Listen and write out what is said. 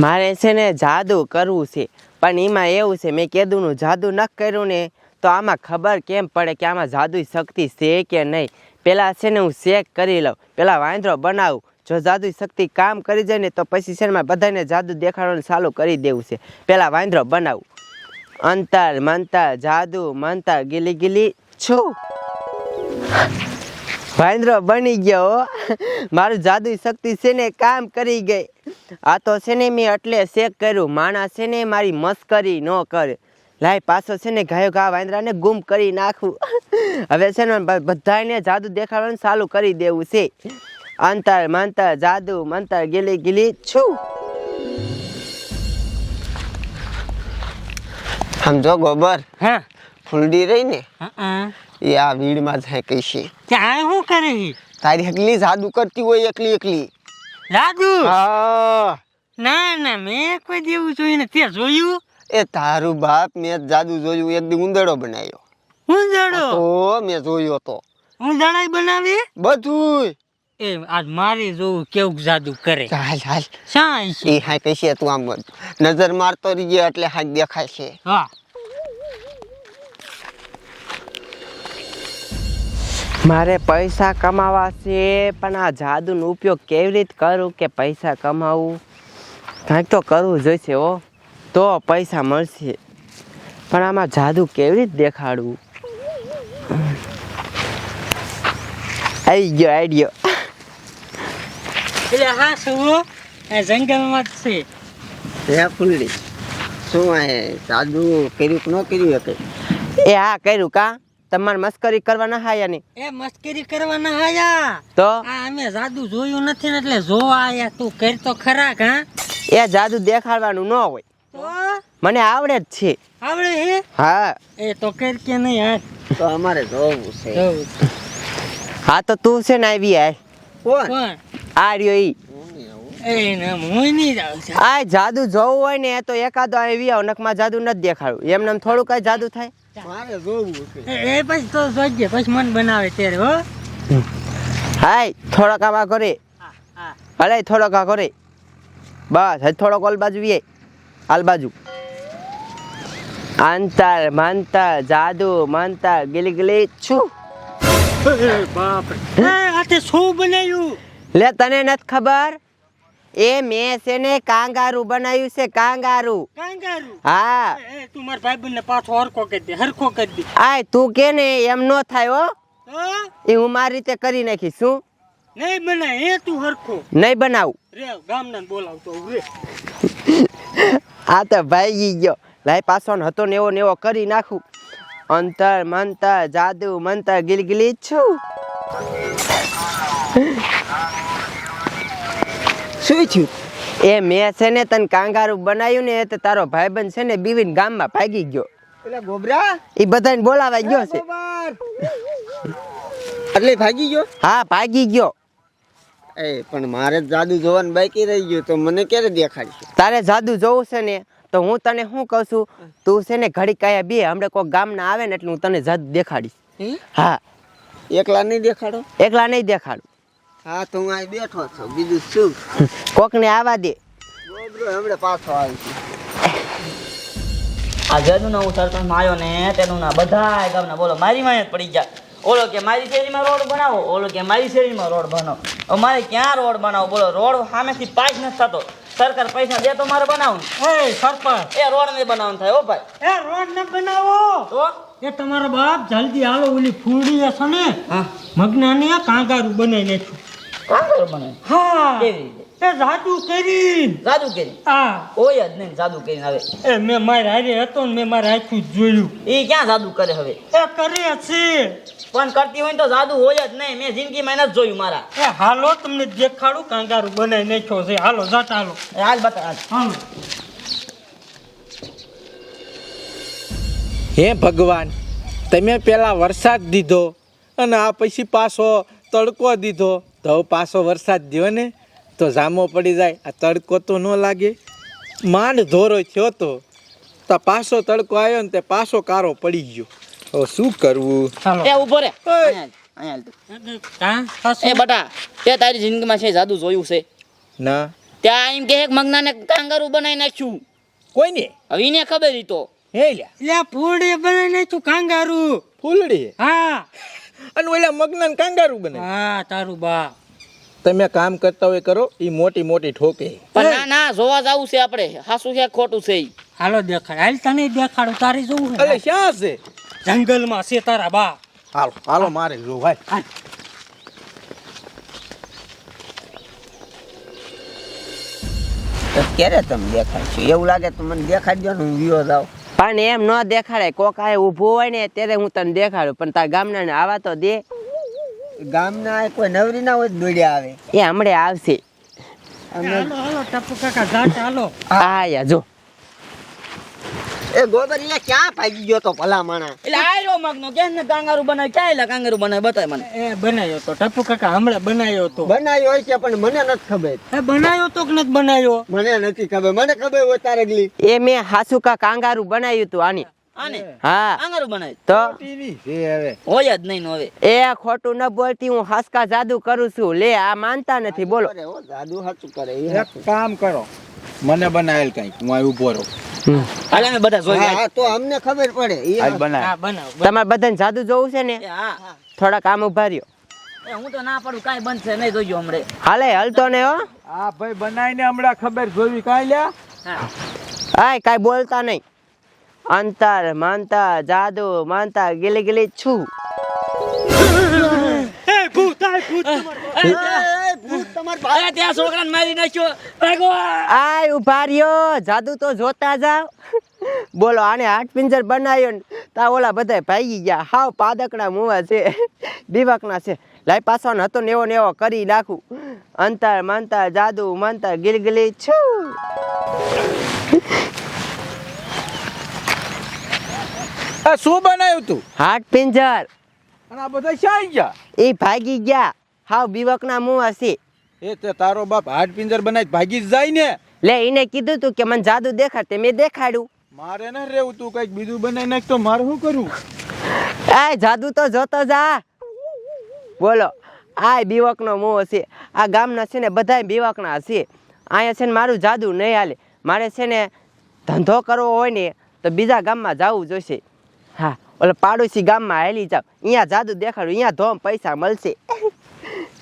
મારે છે ને જાદુ કરવું છે. પણ એમાં એવું છે, મેં કીધુંનું જાદુ ન કર્યું ને, તો આમાં ખબર કેમ પડે કે આમાં જાદુ શક્તિ છે કે નહીં? પહેલાં છે ને હું ચેક કરી લઉં પહેલાં વાંદરો બનાવું. જો જાદુ શક્તિ કામ કરી જાય ને, તો પછી છે ને બધાને જાદુ દેખાડવાનું ચાલુ કરી દેવું છે. પહેલાં વાંદરો બનાવું. અંતર, મંતર, જાદુ, મંતર, ગીલી ગીલી, છું. વાંદરો બની ગયો. મારું જાદુ શક્તિ છે ને કામ કરી ગઈ. આ તો છે ને મેં એટલે ચેક કર્યું માણસ છે ને મારી મસ્કરી ન કરે. લાય પાછો છે ને ગાયો ગા વાંદરાને ગુમ કરી નાખું. હવે છે ને બધાને જાદુ દેખાડવાનું ચાલુ કરી દેવું છે. અંતર મંતર જાદુ મંતર ગીલી ગીલી છું. સમજો ગોબર હા. ફૂલડી રહી ને એ આ વીડમાં જાય કઈ છે. ત્યાં શું કરે તારી એકલી જાદુ કરતી હોય એકલી એકલી. જાદુ હા. ના ના મેં કોઈ દેવું જોયું ને તે જોયું? એ તારું બાપ મેં જાદુ જોયું એક દી ઉંદરડો બનાવ્યો. જડો તો મેં જોયો તો. હું બનાવી? બધું એ આજ મારે જોવું કેવું જાદુ કરે. હાલ હાલ સાંઈ છે. એ હા છે તું આમ નજર મારતો રહીએ એટલે હાથ દેખાય છે હા. મારે પૈસા કમાવા છે પણ આ જાદુનો ઉપયોગ કેવી રીતે કરું કે પૈસા કમાવું? કાંઈક તો કરવું જોઈશે હો તો પૈસા મળશે. પણ આમાં જાદુ કેવી રીતે દેખાડવું? આવી ગયો આઈડિયો એટલે હા શું? જંગલમાં જ છે. હે ફૂલડી શું જાદુ કર્યું કે ન કર્યું કે એ હા કર્યું કા? તમારે મસ્કરી કરવાના હાયા નહીં એ મસ્કરી કરવાના આયા તો? આ અમે જાદુ જોયું નથી ને એટલે જોવા આયા તું. કર તો ખરા હા એ જાદુ દેખાડવાનું ન હોય. તો? મને આવડે જ છે. આવડે હે? હા. એ તો કર કે નહીં હા. તો અમારે જોવું છે. હા તો તું છે ને આવી આય. કોણ? આ રહ્યો ઈ. એ ના હું નહીં જાઉં છું. આ જાદુ જોવું હોય ને તો એકાદો આવી આવ નકમાં જાદુ નથી દેખાડું. એમને એમ થોડું કઈ જાદુ થાય. મારે જોવું છે એ એ પછી તો જોજે પછી મન બનાવે ત્યારે હો. હાય થોડોક આવા કરે. હા હા થોડોક આ કરે. બસ હજી થોડોક ઓલ બાજુ વીએ. હાલ બાજુ. આંતર મંતર જાદુ મંતર ગીલી ગીલી છું. બાપ રે આ તે શું બનાવ્યું લે તને નથી ખબર? એ મેં છે ને કાંગારું બનાવ્યું છે કાંગારું. કાંગારું? હા. એ તું મારા ભાઈબંધ ને પાછો હરખો કરી દે હરખો કરી દે. આય તું કે ને એમ નો થાય હો. એ હું મારી રીતે કરી નાખી શું? નહીં બનાય એ તું હરખો. નહીં બનાવું. રે ગામના બોલાવતો રે. આ તો ભાઈ ગયો. લાઈ પાછો ને હતો ને એવો ને એવો કરી નાખું. અંતર મંતર જાદુ મંતર ગિલગિલી છું. શું થયું? એ મેં છે ને તને કાંગારું બનાવ્યું ને તો તારો ભાઈબંધ છે ને બીવીન ગામમાં ભાગી ગયો. એટલે ગોબરા? એ બધાને બોલાવા ગયો છે. એટલે ભાગી ગયો? હા ભાગી ગયો. એ પણ મારે જાદુ જોવાનું બાકી રહી ગયું તો મને ક્યારે દેખાડશે? તારે જાદુ જોવું છે ને તો હું તને શું કહું છું? તું છે ને ઘડી કાયા બે હમણાં કોઈ ગામના આવે ને એટલે હું તને જાદુ દેખાડીશ. હા. એકલા નહીં દેખાડો? એકલા નહીં દેખાડું. હા તો હું અહીં બેઠો છું. બીજું શું? કોકને આવા દે. ગોબરો હમણાં પાછો આવી આ જદુનો હું સરપંચ આવ્યો ને તેનું ના બધા ગામના બોલો મારી માં જ પડી ગયા. ઓલો કે મારી શેરીમાં રોડ બનાવો. ઓલો કે મારી શેરીમાં રોડ બનાવો અમારે મારે ક્યાં રોડ બનાવો? બોલો રોડ સામેથી પાસ નથી થતો. સરકાર પૈસા દે તો મારે બનાવું એ સરપંચ. એ રોડ નહીં બનાવવાનું થાય ઓ ભાઈ. એ રોડ ન બનાવો. તો? એ તમારો બાપ જલ્દી આવો ઓલી ફૂડી હશે ને હા. મગનાને કાંગારું બનાવી નાખ્યું. હા. રીતે? એ જાદુ કરી જાદુ કરી હા. કોઈ જ નહીં જાદુ કરીને આવે એ મેં મારી હારે હતો ને મેં મારે આખું જોયું. એ ક્યાં જાદુ કરે હવે? એ કરે છે. પણ કરતી હોય ને તો જાદુ હોય જ નહીં. મેં જિંદગીમાં એને જ જોયું મારા. એ હાલો તમને દેખાડું કાંગારું બનાવી નાખ્યો છે. હાલો જાટ હાલો. એ હાલ બતા હાલ. હાલો. હે ભગવાન તમે પેલા વરસાદ દીધો અને આ પછી પાછો તડકો દીધો. તો હવે પાછો વરસાદ થયો ને તો જામો પડી જાય. આ તડકો તો ન લાગે. માંડ ધોરો થયો તો. તો પાછો તડકો આવ્યો ને તે પાછો કારો પડી ગયો. હવે શું કરવું? એ રે. કાં? એ બટા તે તારી જિંદગીમાં છે જાદુ જોયું છે. ના. ત્યાં એમ કે મગનાને કાંગારું બનાવી નાખ્યું. કોઈને? હવે એને ખબર ઈ તો. હે લ્યા. એટલે ફૂડી બનાવી નાખ્યું કાંગારું. ફૂલડી? હા. અને ઓલા મગનાન કાંગારું બને. હા તારું બા તમે કામ કરતા હોય કરો એ મોટી મોટી ઠોકે. પણ ના ના જોવા જવું છે આપણે. હાસું છે ખોટું છે હાલો દેખાડ હાલ તને દેખાડું તારી જોવું અરે છે છે? જંગલમાં છે તારા બા હાલો હાલો મારે જો ભાઈ ક્યારે તમે દેખાડશો? એવું લાગે તો મને દેખાડજો ને હું વિયો જાઉં. પણ એમ ન દેખાડે કોક આ ઊભો હોય ને ત્યારે હું તને દેખાડું. પણ તાર ગામના ને આવા તો દે. ગામના કોઈ નવરી ના હોય દોડ્યા આવે. એ હમણે આવશે. હાલો હાલો ટપુ કાકા ઘાટ હાલો. હા યા જો. એ ગોબરિયા ક્યાં ભાગી ગયો તો ભલા માણા એટલે આયરો મગનો કે ને કાંગારું બનાવે ક્યાં એટલે કાંગારું બનાવે બતાય મને. એ બનાવ્યો તો ટપુ કાકા હમણાં બનાવ્યો તો. બનાવ્યો હોય છે પણ મને નથી ખબર. એ બનાવ્યો તો કે નથી બનાવ્યો? મને નથી ખબર. મને ખબર હોય તારે ગલી એ મેં હાસુકા કાંગારું બનાવ્યું તું આની. આને? હા. કાંગારું બનાવે તો? ટીવી છે હવે. હોય જ નહીં હવે. એ ખોટું ન બોલતી હું હાસકા જાદુ કરું છું. લે આ માનતા નથી. બોલો. જાદુ સાચું કરે એક કામ કરો. મને બનાવેલ કંઈક. હું ઊભો રહું. હાલે અમે બધા જોઈ હા હા, તો અમને ખબર પડે. આજ સાચું. બનાવે. હા બનાવ તમારે બધાને જાદુ જોવું છે ને? હા થોડા કામ ઊભા રહ્યો. હું તો ના પડું કાંઈ બનશે નહીં જોઈજો હમણે. હાલે હલતો ને હો. હા ભાઈ બનાવીને હમણાં ખબર જોવી કાઈ લ્યા? આય કાઈ બોલતા નહીં. અંતર માનતા જાદુ માનતા ગીલી ગીલી છું. ભૂત ભૂત ત્યાં છોકરાને મારી નાખ્યો. ભગવાન આય ઊભા રહ્યો. જાદુ તો જોતા જાવ. બોલો આને હાટ પિંજર બનાવ્યો ને તા ઓલા બધા ભાગી ગયા. હાવ પાદકના મુવા છે. દીવકના છે. લાઈ પાછો હતો ને એવો ને એવો કરી નાખું. અંતર મંતર જાદુ મંતર ગીલગીલી છું. આ શું બનાવ્યું તું? હાટ પિંજર. અને આ બધા ક્યાં ગયા? એ ભાગી ગયા. હાવ બીવકના મુવા છે. એ તે તારો બાપ હાડ પિંજર બનાવી ભાગી જ જાય ને. લે એને કીધું તું કે મને જાદુ દેખાડ તે મેં દેખાડ્યું. મારે ના રહેવું તું કંઈક બીજું બનાવી નાખ તો મારે શું કરું આય જાદુ તો જોતો જા. બોલો આ બીવકનો મોહ છે. આ ગામના છે ને બધાય બીવકના છે. અહીંયા છે ને મારું જાદુ નહીં હાલે. મારે છે ને ધંધો કરવો હોય ને તો બીજા ગામમાં જવું જોઈશે હા ઓલે પાડોશી ગામમાં હાલી જાવ. અહીંયા જાદુ દેખાડું અહીંયા ધોમ પૈસા મળશે.